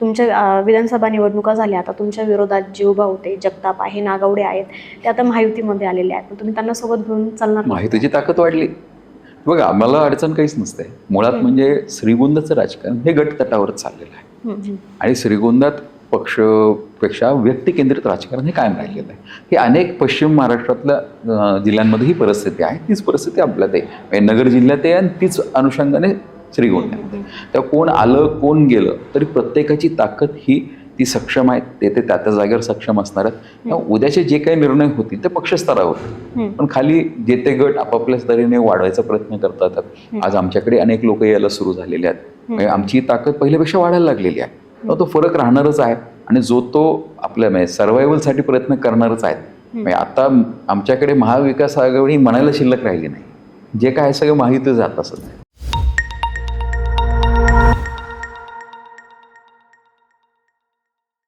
तुमच्या विधानसभा निवडणुका झाल्या आता तुमच्या विरोधात जे उभा होते जगताप आहे नागवडे आहेत ते आता महायुतीमध्ये आलेले आहेत. तुम्ही त्यांना सोबत घेऊन चालणार का? माहितीची ताकद वाढली. बघा आम्हाला अडचण काहीच नसते. मुळात म्हणजे श्रीगोंदाचं राजकारण हे गटतटावर चाललेलं आहे. आणि श्रीगोंदात पक्षपेक्षा व्यक्तिकेंद्रित राजकारण हे कायम राहिलेलं आहे. ही अनेक पश्चिम महाराष्ट्रातल्या जिल्ह्यांमध्ये ही परिस्थिती आहे. तीच परिस्थिती आपल्यात आहे. नगर जिल्ह्यात आहे आणि तीच अनुषंगाने श्रीगोंद्यात आहे तर कोण आलं कोण गेलं तरी प्रत्येकाची ताकद ही ती सक्षम आहे. ते ते त्या त्या जागेवर सक्षम असणार आहेत. उद्याचे जे काही निर्णय होतील ते पक्षस्तरावर. पण खाली जे ते गट आपापल्या स्तरीने वाढवायचा प्रयत्न करतात. आज आमच्याकडे अनेक लोक यायला सुरू झालेले आहेत. म्हणजे आमची ताकद पहिल्यापेक्षा वाढायला लागलेली आहे. तो फरक राहणारच आहे. आणि जो तो आपल्या म्हणजे सर्व्हायवलसाठी प्रयत्न करणारच आहेत. म्हणजे आता आमच्याकडे महाविकास आघाडी म्हणायला शिल्लक राहिली नाही. जे काय आहे सगळं माहिती जात असत.